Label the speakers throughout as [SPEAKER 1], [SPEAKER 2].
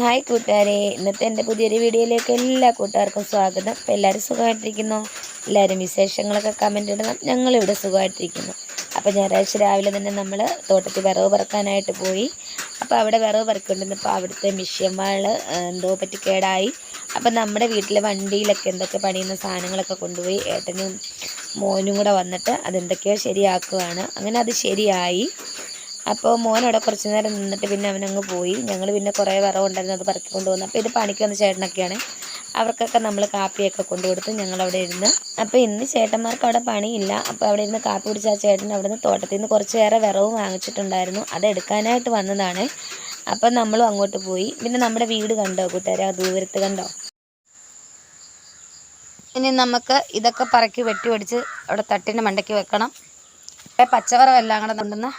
[SPEAKER 1] Hi കൂട്ടുകാരെ ഇന്നത്തെ എന്റെ പുതിയൊരു വീഡിയോയിലേക്ക് എല്ലാ കൂട്ടുകാർക്കും സ്വാഗതം. അപ്പോൾ എല്ലാവരും സുഖമായിട്ടിരിക്കുന്നു? എല്ലാവരും വിശേഷങ്ങളൊക്കെ കമന്റ് ഇടണം. ഞങ്ങളിവിടെ സുഖമായിട്ടിരിക്കുന്നു. അപ്പോൾ ഞായറാഴ്ച രാവിലെ തന്നെ നമ്മൾ തോട്ടത്തിൽ വിറവ് പറക്കാനായിട്ട് പോയി. അപ്പോൾ അവിടെ വിറവ് പറക്കൊണ്ടിരുന്നപ്പോൾ അവിടുത്തെ മിഷ്യന്മാർ എന്തോ പറ്റി കേടായി. അപ്പം നമ്മുടെ വീട്ടിലെ വണ്ടിയിലൊക്കെ എന്തൊക്കെ പണിയുന്ന സാധനങ്ങളൊക്കെ കൊണ്ടുപോയി ഏട്ടനും മോനും കൂടെ വന്നിട്ട് അതെന്തൊക്കെയോ ശരിയാക്കുകയാണ് അങ്ങനെ അത് ശരിയായി. അപ്പോൾ മോൻ അവിടെ കുറച്ച് നേരം നിന്നിട്ട് പിന്നെ അവനങ്ങ് പോയി. ഞങ്ങൾ പിന്നെ കുറേ വിറവുണ്ടായിരുന്നു അത് പറക്കി കൊണ്ടുവന്നു. അപ്പോൾ ഇത് പണിക്ക് വന്ന ചേട്ടനൊക്കെയാണ്. അവർക്കൊക്കെ നമ്മൾ കാപ്പിയൊക്കെ കൊണ്ടുകൊടുത്ത് ഞങ്ങളവിടെ ഇരുന്ന്. അപ്പോൾ ഇന്ന് ചേട്ടന്മാർക്ക് അവിടെ പണിയില്ല. അപ്പോൾ അവിടെ ഇരുന്ന് കാപ്പി കുടിച്ച ആ ചേട്ടൻ അവിടെ നിന്ന് തോട്ടത്തിൽ നിന്ന് കുറച്ചേറെ വിറവ് വാങ്ങിച്ചിട്ടുണ്ടായിരുന്നു. അത് എടുക്കാനായിട്ട് വന്നതാണ്. അപ്പം നമ്മളും അങ്ങോട്ട് പോയി. പിന്നെ നമ്മുടെ വീട് കണ്ടോ കൂട്ടുകാരെ? ആ ദൂരത്ത് കണ്ടോ? ഇനി നമുക്ക് ഇതൊക്കെ പറക്കി വെട്ടി പിടിച്ച് അവിടെ തട്ടിന്റെ മണ്ടയ്ക്ക് വെക്കണം. പച്ചവറവെല്ലാം കൂടെ കൊണ്ടുവന്ന്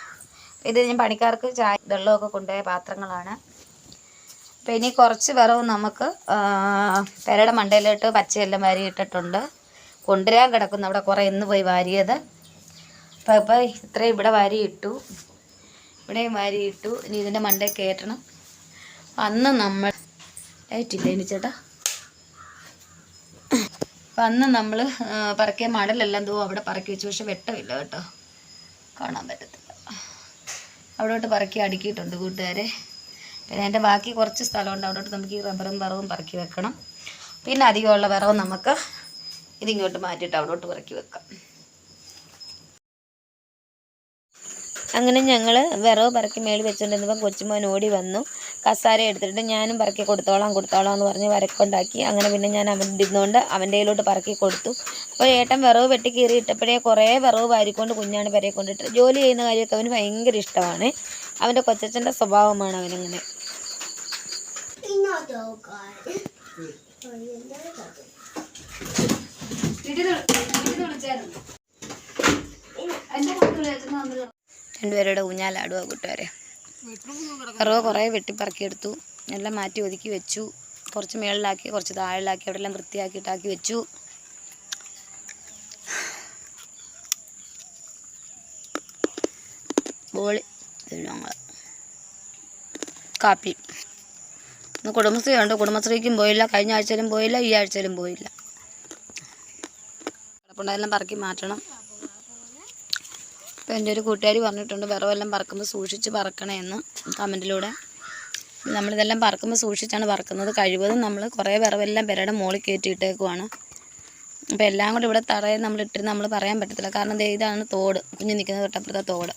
[SPEAKER 1] ഇത് ഞാൻ പണിക്കാർക്ക് ചായ വെള്ളമൊക്കെ കൊണ്ടുപോയ പാത്രങ്ങളാണ്. അപ്പോൾ ഇനി കുറച്ച് വിറവ് നമുക്ക് പെരയുടെ മണ്ടയിലിട്ട് പച്ചയെല്ലാം വാരി ഇട്ടിട്ടുണ്ട് കൊണ്ടുവരാൻ കിടക്കുന്നു. അവിടെ കുറേ ഇന്ന് പോയി വാരിയത്. അപ്പോൾ ഇപ്പോൾ ഇത്രയും ഇവിടെ വാരി ഇട്ടു ഇവിടെയും വാരി ഇട്ടു ഇനി ഇതിന്റെ മണ്ടയിൽ കയറ്റണം. അന്ന് നമ്മൾ ലൈറ്റില്ല ഇനി ചേട്ടാ? അപ്പം അന്ന് നമ്മൾ പറക്കിയ മടലെല്ലാം തോ അവിടെ പറക്കി വെച്ചു. പക്ഷെ വെട്ടമില്ല കേട്ടോ. കാണാൻ പറ്റത്തില്ല. അവിടോട്ട് പറക്കി അടുക്കിയിട്ടുണ്ട് കൂട്ടുകാരെ. പിന്നെ അതിന്റെ ബാക്കി കുറച്ച് സ്ഥലമുണ്ട്. അവിടോട്ട് നമുക്ക് ഈ റബ്ബറും വിറവും പറക്കി വെക്കണം. പിന്നെ അധികമുള്ള വിറവ് നമുക്ക് ഇതിങ്ങോട്ട് മാറ്റിയിട്ട് അവിടോട്ട് പറക്കി വെക്കാം. അങ്ങനെ ഞങ്ങൾ വിറവ് പറക്കി മേളിൽ വെച്ചുകൊണ്ടിരുന്നപ്പം കൊച്ചുമോൻ ഓടി വന്നു. കസാര എടുത്തിട്ട് ഞാനും പറക്കി കൊടുത്തോളാം കൊടുത്തോളാം എന്ന് പറഞ്ഞ് വരക്കുണ്ടാക്കി. അങ്ങനെ പിന്നെ ഞാൻ അവന്റെ ഇരുന്നുകൊണ്ട് അവന്റെ കയ്യിലോട്ട് പറക്കി കൊടുത്തു. അപ്പോൾ ഏട്ടൻ വിറവ് വെട്ടി കീറി ഇട്ടപ്പോഴേ കുറേ വിറവ് വാരിക്കൊണ്ട് കുഞ്ഞാണ് പെരയെ കൊണ്ടിട്ട് ജോലി ചെയ്യുന്ന കാര്യമൊക്കെ അവന് ഭയങ്കര ഇഷ്ടമാണ്. അവന്റെ കൊച്ചച്ഛന്റെ സ്വഭാവമാണ് അവനങ്ങനെ. രണ്ടുപേരുടെ ഊഞ്ഞാലാടുക കൂട്ടുകാരെ. വിറവ് കുറേ വെട്ടിപ്പറക്കിയെടുത്തു. എല്ലാം മാറ്റി ഒതുക്കി വെച്ചു. കുറച്ച് മേളിലാക്കി കുറച്ച് താഴിലാക്കി അവിടെ എല്ലാം വൃത്തിയാക്കിയിട്ടാക്കി വെച്ചു. ബോളി. കാപ്പി. ഇന്ന് കുടുംബശ്രീ ഉണ്ട് കുടുംബശ്രീക്കും പോയില്ല. കഴിഞ്ഞ ആഴ്ചയിലും പോയില്ല. ഈ ആഴ്ചയിലും പോയില്ല. കിടപ്പുണ്ടായെല്ലാം പറക്കി മാറ്റണം. ഇപ്പം എന്റെ ഒരു കൂട്ടുകാരി പറഞ്ഞിട്ടുണ്ട് വിറവെല്ലാം പറക്കുമ്പോൾ സൂക്ഷിച്ച് പറക്കണേ എന്ന് കമന്റിലൂടെ. നമ്മളിതെല്ലാം പറക്കുമ്പോൾ സൂക്ഷിച്ചാണ് പറക്കുന്നത് കഴിവതും നമ്മൾ കുറേ വിറവെല്ലാം പെരയുടെ മുകളിൽ കയറ്റിയിട്ടേക്കുവാണ്. അപ്പോൾ എല്ലാം കൂടെ ഇവിടെ തറയിൽ നമ്മൾ ഇട്ടിരുന്ന് നമ്മൾ പറയാൻ പറ്റത്തില്ല. കാരണം ഇതാണ് തോട് കുഞ്ഞു നിൽക്കുന്ന തൊട്ടപ്പുറത്തെ തോട്.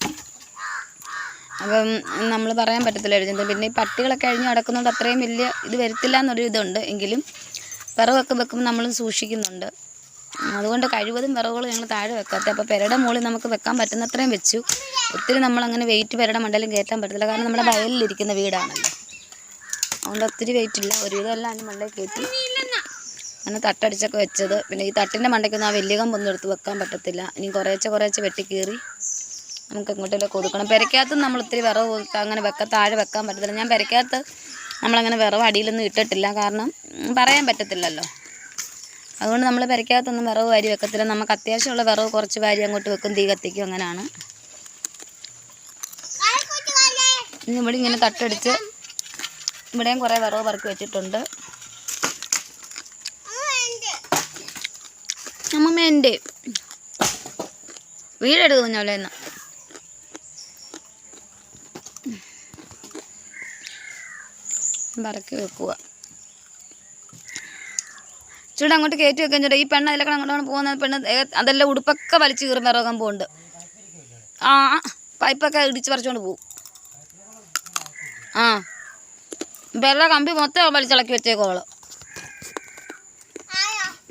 [SPEAKER 1] അപ്പം നമ്മൾ പറയാൻ പറ്റത്തില്ല എഴുതുന്നത് പിന്നെ ഈ പട്ടികളൊക്കെ കഴിഞ്ഞ് അടക്കുന്നതുകൊണ്ട് അത്രയും വലിയ ഇത് വരത്തില്ല എന്നൊരു ഇതുണ്ട്. എങ്കിലും വിറവൊക്കെ വെക്കുമ്പോൾ നമ്മൾ സൂക്ഷിക്കുന്നുണ്ട്. അതുകൊണ്ട് കഴിവതും വിറവുകൾ ഞങ്ങൾ താഴെ വെക്കാത്ത. അപ്പോൾ പെരയുടെ മുകളിൽ നമുക്ക് വെക്കാൻ പറ്റുന്നത്രയും വെച്ചു. ഒത്തിരി നമ്മളങ്ങനെ വെയിറ്റ് പെരയുടെ മണ്ടലും കയറ്റാൻ പറ്റത്തില്ല. കാരണം നമ്മുടെ വയലിലിരിക്കുന്ന വീടാണല്ലോ. അതുകൊണ്ട് ഒത്തിരി വെയിറ്റ് ഇല്ല. ഒരുവിധം എല്ലാം മണ്ടേ മണ്ടയിൽ കയറ്റി. അങ്ങനെ തട്ടടിച്ചൊക്കെ വെച്ചത്. പിന്നെ ഈ തട്ടിന്റെ മണ്ടയ്ക്കൊന്നും ആ വലിയ കമ്പൊന്നും എടുത്ത് വെക്കാൻ പറ്റത്തില്ല. ഇനി കുറേശ്ശെ കുറേശ്ശെ വെട്ടിക്കീറി നമുക്ക് എങ്ങോട്ടേലൊക്കെ ഒതുക്കണം പെരക്കകത്ത് നമ്മൾ ഒത്തിരി വിറവ് അങ്ങനെ വെക്കാൻ താഴെ വെക്കാൻ പറ്റത്തില്ല. ഞാൻ പെരക്കകത്ത് നമ്മളങ്ങനെ വിറവ് അടിയിലൊന്നും ഇട്ടിട്ടില്ല. കാരണം പറയാൻ പറ്റത്തില്ലല്ലോ. അതുകൊണ്ട് നമ്മൾ പെരക്കകത്തൊന്നും വിറവ് വാരി വെക്കത്തില്ല. നമുക്ക് അത്യാവശ്യമുള്ള വിറവ് കുറച്ച് വാരി അങ്ങോട്ട് വെക്കും തീ കത്തിക്കും അങ്ങനെയാണ്. ഇനി ഇവിടെ ഇങ്ങനെ തട്ടടിച്ച് ഇവിടെയും കുറേ വിറവ് പറക്കി വെച്ചിട്ടുണ്ട്. അമ്മമ്മ എന്റെ. വീടെടുത്ത് കുഞ്ഞോലെ എന്നാ പറക്കി വെക്കുക. ചൂട് അങ്ങോട്ട് കയറ്റി വെക്കാൻ ചേട്ടാ ഈ പെണ്ണ് അതിലൊക്കെ അങ്ങോട്ടാണ് പോകുന്നത് പെണ്ണ് അതെല്ലാം ഉടുപ്പൊക്കെ വലിച്ച് കീറും വിറകാൻ പോകുന്നുണ്ട്. ആ പൈപ്പൊക്കെ ഇടിച്ച് പറിച്ചുകൊണ്ട് പോകും ആ. വെള്ള കമ്പി മൊത്തം വലിച്ചിളക്കി വെച്ചേക്കോൾ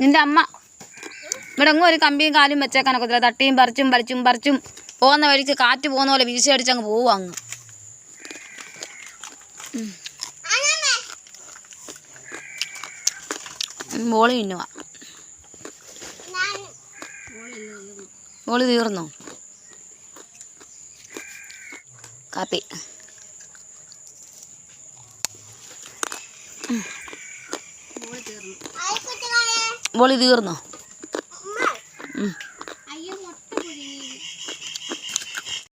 [SPEAKER 1] നിന്റെ അമ്മ ഇവിടെ എങ്ങും ഒരു കമ്പിയും കാലും വെച്ചേക്കാനൊക്കത്തില്ല. തട്ടിയും പറിച്ചും പറിച്ചും പറിച്ചും പോകുന്ന വഴിക്ക് കാറ്റ് പോകുന്ന പോലെ വീശി അടിച്ചങ്ങ് പോവും അങ്ങ്. ബോളി തിന്നുക ബോളി തീർന്നോ? കാപ്പി. മോളി തീർന്നോ?